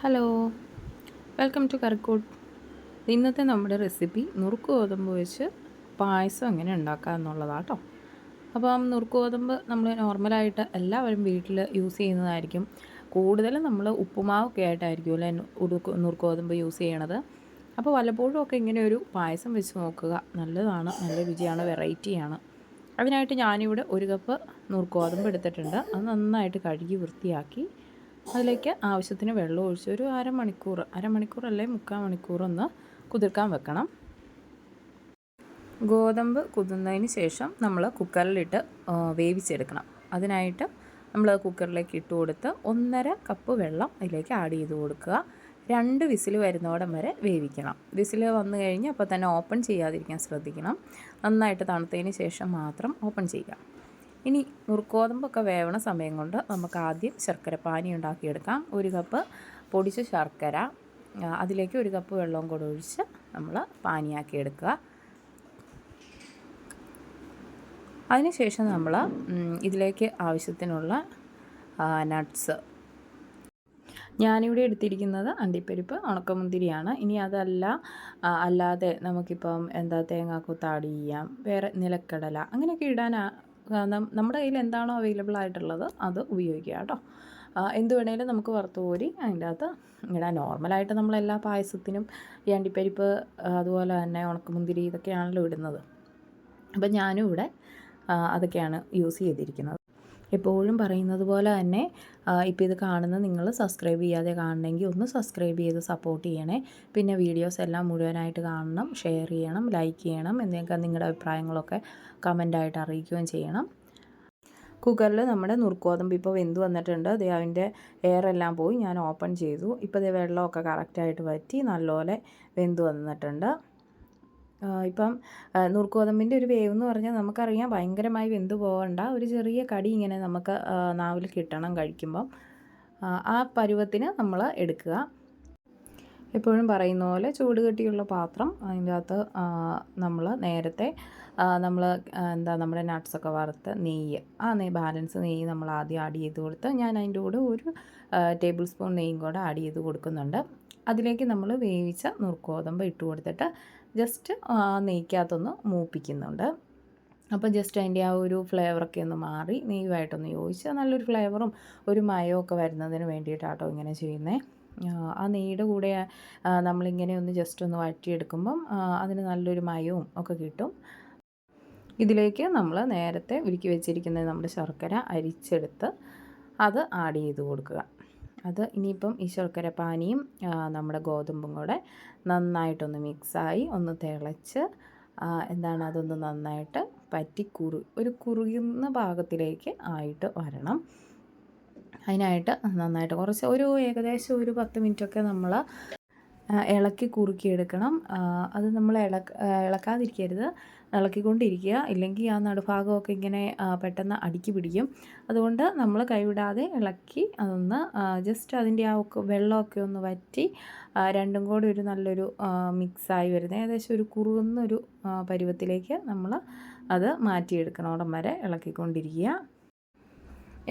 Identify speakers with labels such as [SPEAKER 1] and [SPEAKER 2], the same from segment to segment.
[SPEAKER 1] Hello. Welcome to Karicode ഇന്നത്തെ നമ്മുടെ recipe നുറുക്ക് ഗോതമ്പ് വെച്ച് പായസം എങ്ങനെ ഉണ്ടാക്കുക എന്നുള്ളതാണ് കേട്ടോ അപ്പം നുറുക്ക് ഗോതമ്പ് നമ്മൾ നോർമലായിട്ട് എല്ലാവരും വീട്ടിൽ യൂസ് ചെയ്യുന്നതായിരിക്കും. കൂടുതലും നമ്മൾ ഉപ്പുമാവൊക്കെ ആയിട്ടായിരിക്കും അല്ലേ നുറുക്ക് ഗോതമ്പ് യൂസ് ചെയ്യണത്. അപ്പോൾ വല്ലപ്പോഴും ഒക്കെ ഇങ്ങനെ ഒരു പായസം വെച്ച് നോക്കുക. നല്ലതാണ് നല്ല രുചിയാണ് വെറൈറ്റിയാണ് അതിനായിട്ട് ഞാനിവിടെ ഒരു കപ്പ് നുറുക്ക് ഗോതമ്പ് എടുത്തിട്ടുണ്ട്. അത് നന്നായിട്ട് കഴുകി വൃത്തിയാക്കി അതിലേക്ക് ആവശ്യത്തിന് വെള്ളം ഒഴിച്ച് ഒരു അരമണിക്കൂർ അരമണിക്കൂർ അല്ലെങ്കിൽ മുക്കാൽ മണിക്കൂർ ഒന്ന് കുതിർക്കാൻ വെക്കണം. ഗോതമ്പ് കുതിർന്നതിന് ശേഷം നമ്മൾ കുക്കറിലിട്ട് വേവിച്ചെടുക്കണം. അതിനായിട്ട് നമ്മൾ കുക്കറിലേക്ക് ഇട്ട് കൊടുത്ത് ഒന്നര കപ്പ് വെള്ളം അതിലേക്ക് ആഡ് ചെയ്ത് കൊടുക്കുക. രണ്ട് വിസിൽ വരുന്നോടം വരെ വേവിക്കണം. വിസിൽ വന്നു കഴിഞ്ഞ് അപ്പോൾ തന്നെ ഓപ്പൺ ചെയ്യാതിരിക്കാൻ ശ്രദ്ധിക്കണം. നന്നായിട്ട് തണുത്തതിന് ശേഷം മാത്രം ഓപ്പൺ ചെയ്യുക. ഇനി നുറുക്കോതമ്പൊക്കെ വേവണ സമയം കൊണ്ട് നമുക്ക് ആദ്യം ശർക്കര പാനി ഉണ്ടാക്കിയെടുക്കാം. ഒരു കപ്പ് പൊടിച്ച ശർക്കര അതിലേക്ക് ഒരു കപ്പ് വെള്ളവും കൂടെ ഒഴിച്ച് നമ്മൾ പാനിയാക്കി എടുക്കുക അതിനുശേഷം നമ്മൾ ഇതിലേക്ക് ആവശ്യത്തിനുള്ള നട്ട്സ് ഞാനിവിടെ എടുത്തിരിക്കുന്നത് അണ്ടിപ്പരിപ്പ് ഉണക്കമുന്തിരിയാണ്. ഇനി അതല്ല അല്ലാതെ നമുക്കിപ്പം എന്താ തേങ്ങാക്കൊത്താടി ചെയ്യാം വേറെ നിലക്കടല അങ്ങനെയൊക്കെ ഇടാൻ നമ്മുടെ കയ്യിൽ എന്താണോ അവൈലബിൾ ആയിട്ടുള്ളത് അത് ഉപയോഗിക്കുക കേട്ടോ. എന്ത് വേണേലും നമുക്ക് വറുത്ത് കോരി അതിന്റെ അകത്ത് ഇങ്ങനെ നോർമലായിട്ട് നമ്മളെല്ലാ പായസത്തിനും ഈ അണ്ടിപ്പരിപ്പ് അതുപോലെ തന്നെ ഉണക്കമുന്തിരി ഇതൊക്കെയാണല്ലോ ഇടുന്നത്. അപ്പം ഞാനും ഇവിടെ അതൊക്കെയാണ് യൂസ് ചെയ്തിരിക്കുന്നത്. എപ്പോഴും പറയുന്നത് പോലെ തന്നെ ഇപ്പോൾ ഇത് കാണുന്ന നിങ്ങൾ സബ്സ്ക്രൈബ് ചെയ്യാതെ കാണണമെങ്കിൽ ഒന്ന് സബ്സ്ക്രൈബ് ചെയ്ത് സപ്പോർട്ട് ചെയ്യണേ. പിന്നെ വീഡിയോസ് എല്ലാം മുഴുവനായിട്ട് കാണണം ഷെയർ ചെയ്യണം ലൈക്ക് ചെയ്യണം എന്നൊക്കെ നിങ്ങളുടെ അഭിപ്രായങ്ങളൊക്കെ കമന്റായിട്ട് അറിയിക്കുകയും ചെയ്യണം. കുക്കറിൽ നമ്മുടെ നുറുക്കോതമ്പ് ഇപ്പോൾ വെന്ത് വന്നിട്ടുണ്ട്. അത് അതിന്റെ എയറെല്ലാം പോയി ഞാൻ ഓപ്പൺ ചെയ്തു. ഇപ്പോൾ ഇത് വെള്ളമൊക്കെ കറക്റ്റായിട്ട് വറ്റി നല്ലപോലെ വെന്ത് വന്നിട്ടുണ്ട്. ഇപ്പം നുറുക്കോതമ്പിന്റെ ഒരു വേവ് എന്ന് പറഞ്ഞാൽ നമുക്കറിയാം ഭയങ്കരമായി വെന്ത് പോകണ്ട ഒരു ചെറിയ കടി ഇങ്ങനെ നമുക്ക് നാവിൽ കിട്ടണം കഴിക്കുമ്പം. ആ പരുവത്തിന് നമ്മൾ എടുക്കുക. എപ്പോഴും പറയുന്ന പോലെ ചൂട് കെട്ടിയുള്ള പാത്രം അതിന്റെ അകത്ത് നമ്മൾ നേരത്തെ നമ്മൾ എന്താ നമ്മുടെ നട്ട്സൊക്കെ വറുത്ത് നെയ്യ് ആ നെയ്യ് ബാലൻസ് നെയ്യ് നമ്മൾ ആദ്യം ആഡ് ചെയ്ത് കൊടുത്ത് ഞാൻ അതിന്റെ കൂടെ ഒരു ടേബിൾ സ്പൂൺ നെയ്യും കൂടെ ആഡ് ചെയ്ത് കൊടുക്കുന്നുണ്ട്. അതിലേക്ക് നമ്മൾ വേവിച്ച നുറുക്കോതമ്പ് ഇട്ട് കൊടുത്തിട്ട് ജസ്റ്റ് നെയ്ക്കകത്തൊന്ന് മൂപ്പിക്കുന്നുണ്ട്. അപ്പോൾ ജസ്റ്റ് അതിന്റെ ആ ഒരു ഫ്ലേവറൊക്കെ ഒന്ന് മാറി നെയ്യുമായിട്ടൊന്ന് യോജിച്ച് നല്ലൊരു ഫ്ലേവറും ഒരു മയമൊക്കെ വരുന്നതിന് വേണ്ടിയിട്ടാട്ടോ ഇങ്ങനെ ചെയ്യുന്നത് ആ നെയ്യുടെ കൂടെ നമ്മളിങ്ങനെ ഒന്ന് ജസ്റ്റ് ഒന്ന് വഴറ്റിയെടുക്കുമ്പം അതിന് നല്ലൊരു മയവും ഒക്കെ കിട്ടും. ഇതിലേക്ക് നമ്മൾ നേരത്തെ ഉരുക്കി വെച്ചിരിക്കുന്ന നമ്മുടെ ശർക്കര അരിച്ചെടുത്ത് അത് ആഡ് ചെയ്ത് കൊടുക്കുക. അത് ഇനിയിപ്പം ഈ ശർക്കര പാനിയും നമ്മുടെ ഗോതമ്പും കൂടെ നന്നായിട്ടൊന്ന് മിക്സായി ഒന്ന് തിളച്ച് എന്താണ് അതൊന്ന് നന്നായിട്ട് പറ്റി കുറു ഒരു കുറുകുന്ന ഭാഗത്തിലേക്ക് ആയിട്ട് വരണം. അതിനായിട്ട് നന്നായിട്ട് കുറച്ച് ഒരു ഏകദേശം ഒരു പത്ത് മിനിറ്റൊക്കെ നമ്മൾ ഇളക്കി കുറുക്കിയെടുക്കണം. അത് നമ്മൾ ഇളക്ക ഇളക്കാതിരിക്കരുത്. ഇളക്കിക്കൊണ്ടിരിക്കുക. ഇല്ലെങ്കിൽ ആ നടുഭാഗമൊക്കെ ഇങ്ങനെ പെട്ടെന്ന് അടുക്കി പിടിക്കും. അതുകൊണ്ട് നമ്മൾ കൈവിടാതെ ഇളക്കി അതൊന്ന് ജസ്റ്റ് അതിന്റെ ആ ഒക്കെ വെള്ളമൊക്കെ ഒന്ന് വറ്റി രണ്ടും കൂടി ഒരു നല്ലൊരു മിക്സായി വരുന്നത്. ഏകദേശം ഒരു കുറുകുന്നൊരു പരുവത്തിലേക്ക് നമ്മൾ അത് മാറ്റിയെടുക്കണം. ഉടം വരെ ഇളക്കിക്കൊണ്ടിരിക്കുക.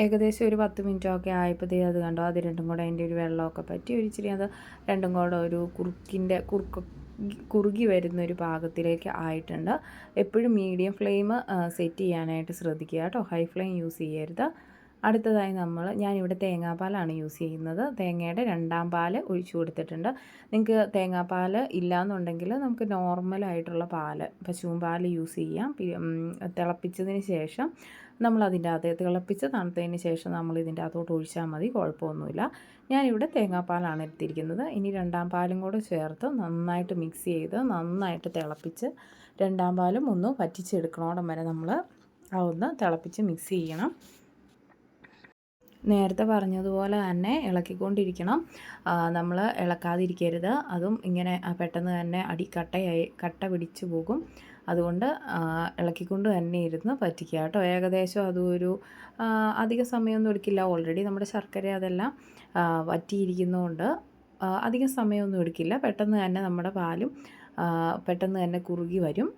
[SPEAKER 1] ഏകദേശം ഒരു പത്ത് മിനിറ്റൊക്കെ ആയപ്പോഴത്തേ അത് കണ്ടോ. അത് രണ്ടും കൂടെ അതിന്റെ ഒരു വെള്ളമൊക്കെ പറ്റി. ഒരിച്ചിരി അത് രണ്ടും കൂടെ ഒരു കുറുക്കിന്റെ കുറുക്ക് കുറുകി വരുന്ന ഒരു പാകത്തിലേക്ക് ആയിട്ടുണ്ട്. എപ്പോഴും മീഡിയം ഫ്ലെയിം സെറ്റ് ചെയ്യാനായിട്ട് ശ്രദ്ധിക്കുക കേട്ടോ. ഹൈ ഫ്ലെയിം യൂസ് ചെയ്യരുത്. അടുത്തതായി നമ്മൾ ഞാനിവിടെ തേങ്ങാപ്പാലാണ് യൂസ് ചെയ്യുന്നത്. തേങ്ങയുടെ രണ്ടാം പാൽ ഒഴിച്ചു കൊടുത്തിട്ടുണ്ട്. നിങ്ങൾക്ക് തേങ്ങാപ്പാൽ ഇല്ലയെന്നുണ്ടെങ്കിൽ നമുക്ക് നോർമലായിട്ടുള്ള പാൽ പശുവും പാൽ യൂസ് ചെയ്യാം. തിളപ്പിച്ചതിന് ശേഷം നമ്മൾ അതിന്റെ അകത്ത് തിളപ്പിച്ച് തണുത്തതിന് ശേഷം നമ്മൾ ഇതിന്റെ അകത്തോട്ട് ഒഴിച്ചാൽ മതി കുഴപ്പമൊന്നുമില്ല. ഞാനിവിടെ തേങ്ങാപ്പാലാണ് എടുത്തിരിക്കുന്നത്. ഇനി രണ്ടാം പാലും കൂടെ ചേർത്ത് നന്നായിട്ട് മിക്സ് ചെയ്ത് നന്നായിട്ട് തിളപ്പിച്ച് രണ്ടാം പാലും ഒന്ന് വറ്റിച്ചെടുക്കണോടം വരെ നമ്മൾ ആ ഒന്ന് തിളപ്പിച്ച് മിക്സ് ചെയ്യണം. നേരത്തെ പറഞ്ഞതുപോലെ തന്നെ ഇളക്കിക്കൊണ്ടിരിക്കണം. നമ്മൾ ഇളക്കാതിരിക്കരുത്. അതും ഇങ്ങനെ പെട്ടെന്ന് തന്നെ അടി കട്ടയായി കട്ട പിടിച്ചു പോകും. അതുകൊണ്ട് ഇളക്കിക്കൊണ്ട് തന്നെ ഇരുന്ന് പറ്റിക്കുക കേട്ടോ. ഏകദേശം അതൊരു അധിക സമയമൊന്നും എടുക്കില്ല. ഓൾറെഡി നമ്മുടെ ശർക്കര അതെല്ലാം വറ്റിയിരിക്കുന്നതുകൊണ്ട് അധികം സമയമൊന്നും എടുക്കില്ല. പെട്ടെന്ന് തന്നെ നമ്മുടെ പാലും പെട്ടെന്ന് തന്നെ കുറുകി വരും.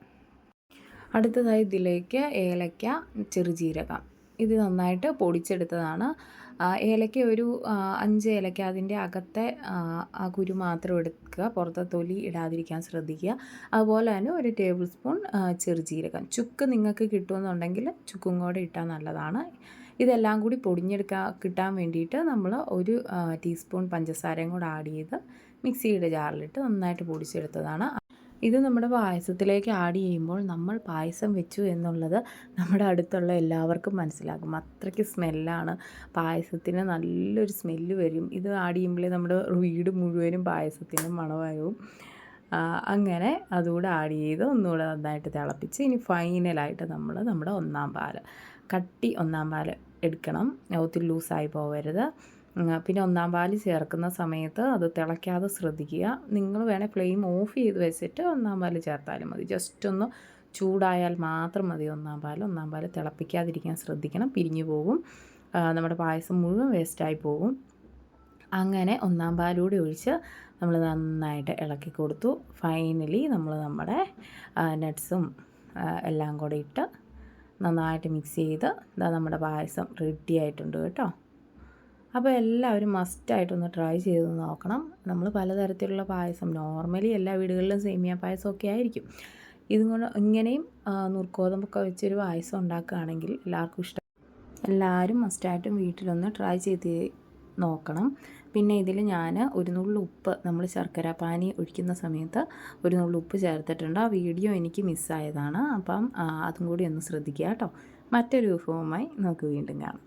[SPEAKER 1] അടുത്തതായി ഇതിലേക്ക് ഏലക്ക ചെറുജീരകം. ഇത് നന്നായിട്ട് പൊടിച്ചെടുത്തതാണ്. ഏലക്ക ഒരു അഞ്ച് ഏലക്ക അതിന്റെ അകത്തെ ആ, കുരു മാത്രം എടുക്കുക. പുറത്തെ തൊലി ഇടാതിരിക്കാൻ ശ്രദ്ധിക്കുക. അതുപോലെ തന്നെ ഒരു ടേബിൾ സ്പൂൺ ചെറുജീരകം. ചുക്ക് നിങ്ങൾക്ക് കിട്ടുമെന്നുണ്ടെങ്കിൽ ചുക്കും കൂടെ ഇട്ടാൽ നല്ലതാണ്. ഇതെല്ലാം കൂടി പൊടിഞ്ഞെടുക്കാൻ കിട്ടാൻ വേണ്ടിയിട്ട് നമ്മൾ ഒരു ടീസ്പൂൺ പഞ്ചസാരയും കൂടെ ആഡ് ചെയ്ത് മിക്സിയുടെ ജാറിലിട്ട് നന്നായിട്ട് പൊടിച്ചെടുത്തതാണ്. ഇത് നമ്മുടെ പായസത്തിലേക്ക് ആഡ് ചെയ്യുമ്പോൾ നമ്മൾ പായസം വെച്ചു എന്നുള്ളത് നമ്മുടെ അടുത്തുള്ള എല്ലാവർക്കും മനസ്സിലാകും. അത്രയ്ക്ക് സ്മെല്ലാണ് പായസത്തിന് നല്ലൊരു സ്മെല്ല് വരും. ഇത് ആഡ് ചെയ്യുമ്പോഴേ നമ്മുടെ വീട് മുഴുവനും പായസത്തിനും മണമാകും. അങ്ങനെ അതുകൂടെ ആഡ് ചെയ്ത് ഒന്നുകൂടെ നന്നായിട്ട് തിളപ്പിച്ച് ഇനി ഫൈനലായിട്ട് നമ്മൾ നമ്മുടെ ഒന്നാം പാൽ കട്ടി ഒന്നാം പാൽ എടുക്കണം. ഒത്തിരി ലൂസായി പോകരുത് പിന്നെ ഒന്നാം പാൽ ചേർക്കുന്ന സമയത്ത് അത് തിളയ്ക്കാതെ ശ്രദ്ധിക്കുക. നിങ്ങൾ വേണേൽ ഫ്ലെയിം ഓഫ് ചെയ്ത് വെച്ചിട്ട് ഒന്നാം പാൽ ചേർത്താലും മതി. ജസ്റ്റ് ഒന്ന് ചൂടായാൽ മാത്രം മതി ഒന്നാം പാൽ ഒന്നാം പാൽ തിളപ്പിക്കാതിരിക്കാൻ ശ്രദ്ധിക്കണം. പിരിഞ്ഞു പോകും. നമ്മുടെ പായസം മുഴുവൻ വേസ്റ്റായി പോകും. അങ്ങനെ ഒന്നാം പാലൂടെ ഒഴിച്ച് നമ്മൾ നന്നായിട്ട് ഇളക്കി കൊടുത്തു. ഫൈനലി നമ്മൾ നമ്മുടെ നട്ട്സും എല്ലാം കൂടെ ഇട്ട് നന്നായിട്ട് മിക്സ് ചെയ്ത് ഇതാ നമ്മുടെ പായസം റെഡി ആയിട്ടുണ്ട് കേട്ടോ. അപ്പോൾ എല്ലാവരും മസ്റ്റായിട്ടൊന്ന് ട്രൈ ചെയ്ത് നോക്കണം. നമ്മൾ പലതരത്തിലുള്ള പായസം നോർമലി എല്ലാ വീടുകളിലും സേമിയ പായസമൊക്കെ ആയിരിക്കും. ഇതും കൊണ്ട് ഇങ്ങനെയും നുർക്കോതമ്പൊക്കെ വെച്ചൊരു പായസം ഉണ്ടാക്കുകയാണെങ്കിൽ എല്ലാവർക്കും ഇഷ്ടം. എല്ലാവരും മസ്റ്റായിട്ടും വീട്ടിലൊന്ന് ട്രൈ ചെയ്ത് നോക്കണം. പിന്നെ ഇതിൽ ഞാൻ ഒരു നുള്ളു ഉപ്പ് നമ്മൾ ശർക്കര പാനി ഒഴിക്കുന്ന സമയത്ത് ഒരു നുള്ളു ഉപ്പ് ചേർത്തിട്ടുണ്ട്. ആ വീഡിയോ എനിക്ക് മിസ്സായതാണ്. അപ്പം അതും കൂടി ഒന്ന് ശ്രദ്ധിക്കുക കേട്ടോ. മറ്റൊരു വിഭവമായി നമുക്ക് വീണ്ടും കാണാം.